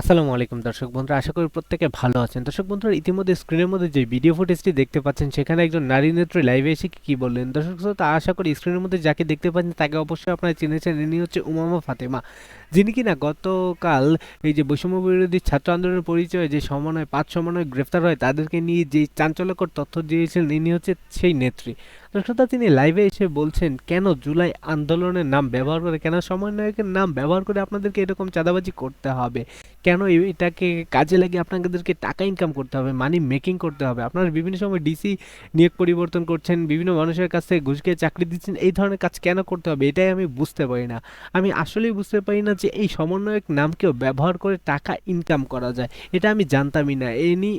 আসসালামু আলাইকুম দর্শক বন্ধুরা, আশা করি প্রত্যেকে ভালো আছেন। দর্শক বন্ধুরা, ইতিমধ্যে স্ক্রিনের মধ্যে যে ভিডিও ফুটেজটি দেখতে পাচ্ছেন, সেখানে একজন নারী নেত্রী লাইভে এসে কি বললেন? দর্শক শ্রোতা, আশা করি স্ক্রিনের মধ্যে যাকে দেখতে পাচ্ছেন, তাকে অবশ্যই আপনারা চিনেছেন। ইনি হচ্ছে উমামা ফাতেমা, যিনি কিনা গতকাল এই যে বৈষম্য বিরোধী ছাত্র আন্দোলনের পরিচয়ে যে সমন্বয়, পাঁচ সমন্বয় গ্রেফতার হয়, তাদেরকে নিয়ে যে চাঞ্চল্যকর তথ্য দিয়েছিলেন, ইনি হচ্ছে সেই নেত্রী। দর্শকতা তিনি লাইভে এসে বলছেন, কেন জুলাই আন্দোলনের নাম ব্যবহার করে, কেন সমন্বয়কের নাম ব্যবহার করে আপনাদেরকে এরকম চাঁদাবাজি করতে হবে? কেন এটাকে কাজে লাগিয়ে আপনাদেরকে টাকা ইনকাম করতে হবে মানি মেকিং করতে হবে? আপনারা বিভিন্ন সময় ডিসি নিয়োগ পরিবর্তন করছেন, বিভিন্ন মানুষের কাছ ঘুষ খেয়ে চাকরি দিচ্ছেন, এই ধরনের কাজ কেন করতে হবে? এটাই আমি বুঝতে পারি না। আমি আসলেই বুঝতে পারি না যে এই সমন্বয়ক নামকেও ব্যবহার করে টাকা ইনকাম করা যায়। এটা আমি জানতামই না। এই নি,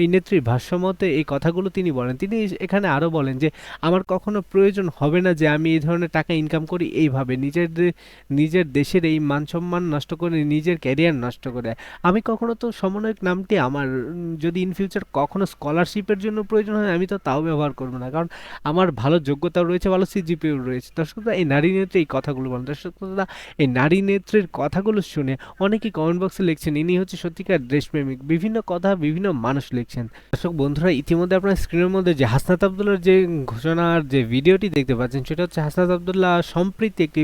এই নেত্রীর ভাষ্যমতে এই কথাগুলো তিনি বলেন। তিনি এখানে আরও বলেন যে আমার কখনো প্রয়োজন হবে না যে আমি এই ধরনের টাকা ইনকাম করি এইভাবে। নিজের নিজের দেশের এই মান সম্মান নষ্ট করে, নিজের ক্যারিয়ার নষ্ট করে। আমি কখনো তো সমন্বয়ক নামটি আমার, যদি ইন ফিউচার কখনো স্কলারশিপের জন্য প্রয়োজন হয়, আমি তো তাও ব্যবহার করব না। কারণ আমার ভালো যোগ্যতাও রয়েছে, ভালো সিজিপিও রয়েছে। দর্শকরা এই নারী নেত্রী এই কথাগুলো বলেন। দর্শকরা এই নারী নেত্রীর কথাগুলো শুনে অনেকেই কমেন্ট বক্সে লিখছেন, ইনি হচ্ছে সত্যিকার দেশপ্রেমিক। বিভিন্ন কথা বিভিন্ন মানুষ লিখছেন। দর্শক বন্ধুরা, ইতিমধ্যে আপনার স্ক্রিনের মধ্যে যে হাসনাত আবদুল্লার যে ঘোষণার যে ভিডিওটি দেখতে পাচ্ছেন সেটা হচ্ছে হাসনাত আবদুল্লাহ সম্প্রীতি একটি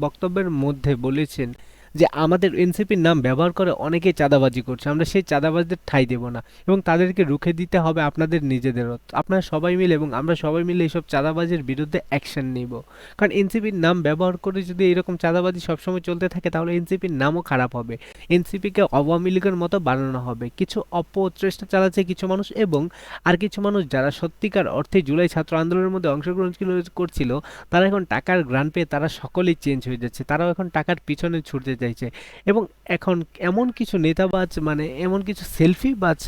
বক্তব্যের মধ্যে বলেছেন যে আমাদের এনসিপির নাম ব্যবহার করে অনেকেই চাঁদাবাজি করছে, আমরা সেই চাঁদাবাজদের ঠাঁই দেব না এবং তাদেরকে রুখে দিতে হবে আপনাদের নিজেদেরও আপনারা সবাই মিলে এবং আমরা সবাই মিলে এইসব চাঁদাবাজের বিরুদ্ধে অ্যাকশন নিব। কারণ এনসিপির নাম ব্যবহার করে যদি এরকম চাঁদাবাজি সবসময় চলতে থাকে, তাহলে এনসিপির নামও খারাপ হবে। এনসিপিকে আওয়ামী লীগের মতো বানানো হবে। কিছু অপচেষ্টা চালাচ্ছে কিছু মানুষ এবং আর কিছু মানুষ যারা সত্যিকার অর্থে জুলাই ছাত্র আন্দোলনের মধ্যে অংশগ্রহণ ছিল- করছিল, তারা এখন টাকার গ্রান পেয়ে তারা সকলেই চেঞ্জ হয়ে যাচ্ছে। তারাও এখন টাকার পিছনে ছুটতে চাইছে। এবং এখন এমন কিছু নেতাবাজ মানে এমন কিছু সেলফিবাজ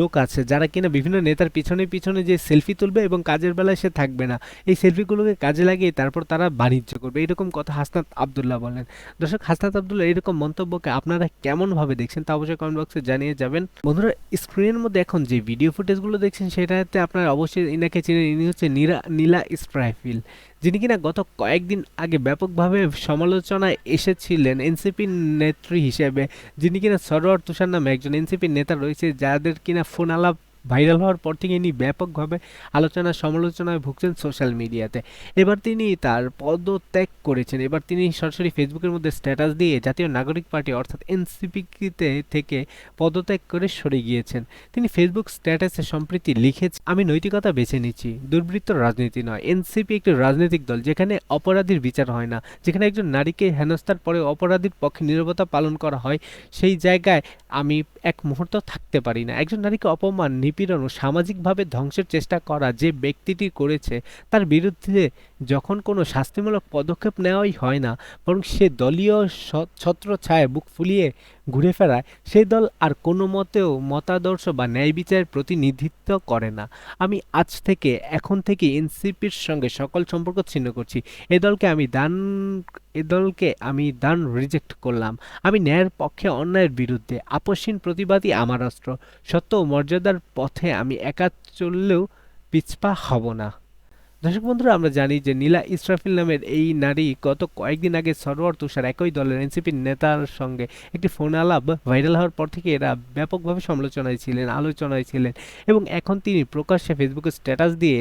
লোক আছে যারা কিনা বিভিন্ন নেতার পিছনে পিছনে যে সেলফি তুলবে এবং কাজের বেলায় সে থাকবে না। এই সেলফিগুলোকে কাজে লাগিয়ে তারপর তারা বাণিজ্য করবে। এরকম কথা হাসনাত আবদুল্লাহ বলেন। দর্শক, হাসনাত আবদুল্লাহ, এরকম মন্তব্যকে আপনারা কেমনভাবে দেখছেন তা অবশ্যই কমেন্ট বক্সে জানিয়ে যাবেন। বন্ধুরা স্ক্রিনের মধ্যে এখন যে ভিডিও ফুটেজগুলো দেখছেন, সেটাতে আপনারা অবশ্যই ইনাকে চিনেন। ইনি হচ্ছে নীরা, নীলা ইসরাফিল যিনি কিনা গত কয়েকদিন আগে ব্যাপকভাবে সমালোচনায় এসেছিলেন এনসিপি নেত্রী হিসেবে, যিনি কিনা সরোয়ার তুষার নামে একজন এনসিপি নেতা রয়েছে, যাদের কিনা ফোন আলাপ ভাইরাল হওয়ার পর থেকে ইনি ব্যাপকভাবে আলোচনা সমালোচনায় ভুগছেন সোশ্যাল মিডিয়াতে। এবার তিনি তার পদত্যাগ করেছেন। এবার তিনি সরাসরি ফেসবুকের মধ্যে স্ট্যাটাস দিয়ে জাতীয় নাগরিক পার্টি অর্থাৎ এনসিপিতে থেকে পদত্যাগ করে সরে গিয়েছেন। তিনি ফেসবুক স্ট্যাটাসে সম্প্রীতি লিখেছে আমি নৈতিকতা বেছে নিচ্ছি, দুর্বৃত্ত রাজনীতি নয়। এনসিপি একটি রাজনৈতিক দল, যেখানে অপরাধীর বিচার হয় না, যেখানে একজন নারীকে হেনস্থার পরে অপরাধীর পক্ষে নীরবতা পালন করা হয়, সেই জায়গায় আমি এক মুহূর্ত থাকতে পারি না। একজন নারীকে অপমান নিপীড়ন ও সামাজিকভাবে ধ্বংসের চেষ্টা করা যে ব্যক্তিটি করেছে তার বিরুদ্ধে যখন কোনো শাস্তিমূলক পদক্ষেপ নেওয়াই হয় না, বরং সে দলীয় ছত্র ছায় বুক ফুলিয়ে ঘুরে ফেরায় সেই দল আর কোনো মতেও মতাদর্শ বা ন্যায় বিচারের প্রতিনিধিত্ব করে না। আমি আজ থেকে, এখন থেকে এনসিপির সঙ্গে সকল সম্পর্ক ছিন্ন করছি। এ দলকে আমি দান, এ দলকে আমি দান রিজেক্ট করলাম। আমি ন্যায়ের পক্ষে অন্যায়ের বিরুদ্ধে আপসীন প্রতিবাদী আমার অস্ত্র। সত্য মর্যাদার পথে আমি একা চললেও পিছপা হব না। দর্শক বন্ধুরা, আমরা জানি যে নীলা ইসরাফিল নামের এই নারী গত কয়েকদিন আগে সরোয়ার তুষার একই দলের এনসিপির নেতার সঙ্গে একটি ফোন আলাপ ভাইরাল হওয়ার পর থেকে এরা ব্যাপকভাবে সমালোচনায় ছিলেন, আলোচনায় ছিলেন এবং এখন তিনি প্রকাশ্যে ফেসবুকে স্ট্যাটাস দিয়ে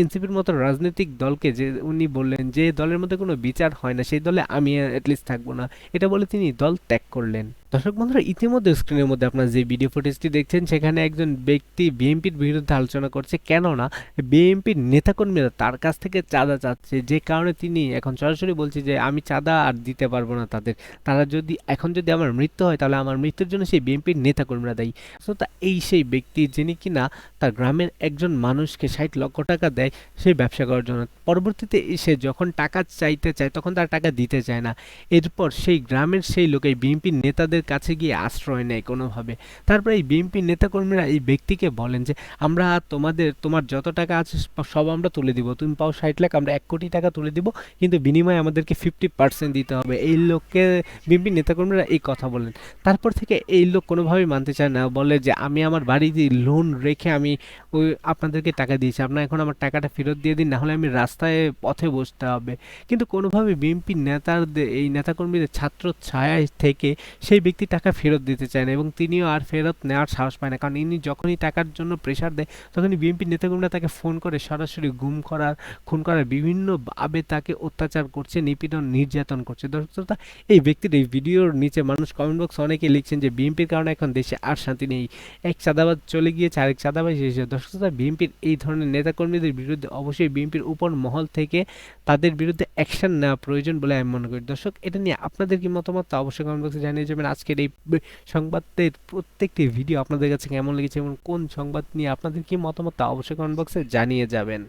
এনসিপির মতো রাজনৈতিক দলকে যে উনি বললেন যে দলের মধ্যে কোনো বিচার হয় না, সেই দলে আমি অ্যাটলিস্ট থাকব না, এটা বলে তিনি দল ত্যাগ করলেন। দর্শক বন্ধুরা, ইতিমধ্যে স্ক্রিনের মধ্যে আপনারা যে ভিডিও ফুটেজটি দেখছেন, সেখানে একজন ব্যক্তি বিএনপির বিরুদ্ধে আলোচনা করছে। কেননা বিএনপির নেতাকর্মীরা তার কাছ থেকে চাঁদা চাচ্ছে। যে কারণে তিনি এখন সরাসরি বলছে যে, আমি চাঁদা আর দিতে পারব না তাদের। তারা যদি, এখন যদি আমার মৃত্যু হয়, তাহলে আমার মৃত্যুর জন্য সেই বিএনপির নেতাকর্মীরা দায়ী। তো তা এই সেই ব্যক্তি, যিনি কিনা তার গ্রামের একজন মানুষকে ষাট লক্ষ টাকা দেয় সেই ব্যবসা করার জন্য। পরবর্তীতে এসে যখন টাকা চাইতে চায়, তখন তার টাকা দিতে চায় না। এরপর সেই গ্রামের সেই লোক বিএনপির নেতাদের কাছে গিয়ে আশ্রয় নেয় কোনোভাবে। তারপরে এই বিএনপির নেতাকর্মীরা এই ব্যক্তিকে বলেন যে, আমরা তোমাদের, তোমার যত টাকা আছে সব আমরা তুলে দিব। তুমি পাও ষাট লাখ, আমরা এক কোটি টাকা তুলে দিব। কিন্তু বিনিময়ে আমাদেরকে ফিফটি পার্সেন্ট দিতে হবে। এই লোককে বিএনপির নেতাকর্মীরা এই কথা বলেন। তারপর থেকে এই লোক কোনোভাবেই মানতে চায় না। বলে যে, আমি আমার বাড়িতে লোন রেখে আমি ওই আপনাদেরকে টাকা দিয়েছি। আপনারা এখন আমার টাকাটা ফেরত দিয়ে দিন, নাহলে আমি রাস্তায় পথে বসতে হবে। কিন্তু কোনোভাবে বিএনপি নেতাদের, এই নেতাকর্মীদের ছাত্র ছায়া থেকে সেই ব্যক্তি টাকা ফেরত দিতে চায় না এবং তিনিও আর ফেরত নেওয়ার সাহস পায় না। কারণ ইনি যখনই টাকার জন্য প্রেশার দেয়, তখনই বিএনপি নেতাকর্মীরা তাকে ফোন করে সরাসরি গুম করার, খুন করার বিভিন্নভাবে তাকে অত্যাচার করছে, নিপীড়ন, নির্যাতন করছে। দর্শক এই ব্যক্তির এই ভিডিওর নিচে মানুষ কমেন্ট বক্সে অনেকে লিখছেন যে বিএনপির কারণে এখন দেশে আর শান্তি নেই। এক চাঁদাবাদ চলে গিয়েছে, আরেক চাঁদাবাজ এসেছে। দর্শক বিএনপির এই ধরনের নেতাকর্মীদের বিরুদ্ধে অবশ্যই বিএনপির উপর মহল থেকে তাদের বিরুদ্ধে অ্যাকশন নেওয়া প্রয়োজন বলে আমি মনে করি। দর্শক, এটা নিয়ে আপনাদের কি মতামত তা অবশ্যই কমেন্ট বক্সে জানিয়ে যাবেন। আজকের এই সংবাদের প্রত্যেকটি ভিডিও আপনাদের কাছে কেমন লেগেছে এবং কোন সংবাদ নিয়ে আপনাদের কি মতামত তা অবশ্যই কমেন্ট বক্সে জানিয়ে যাবেন।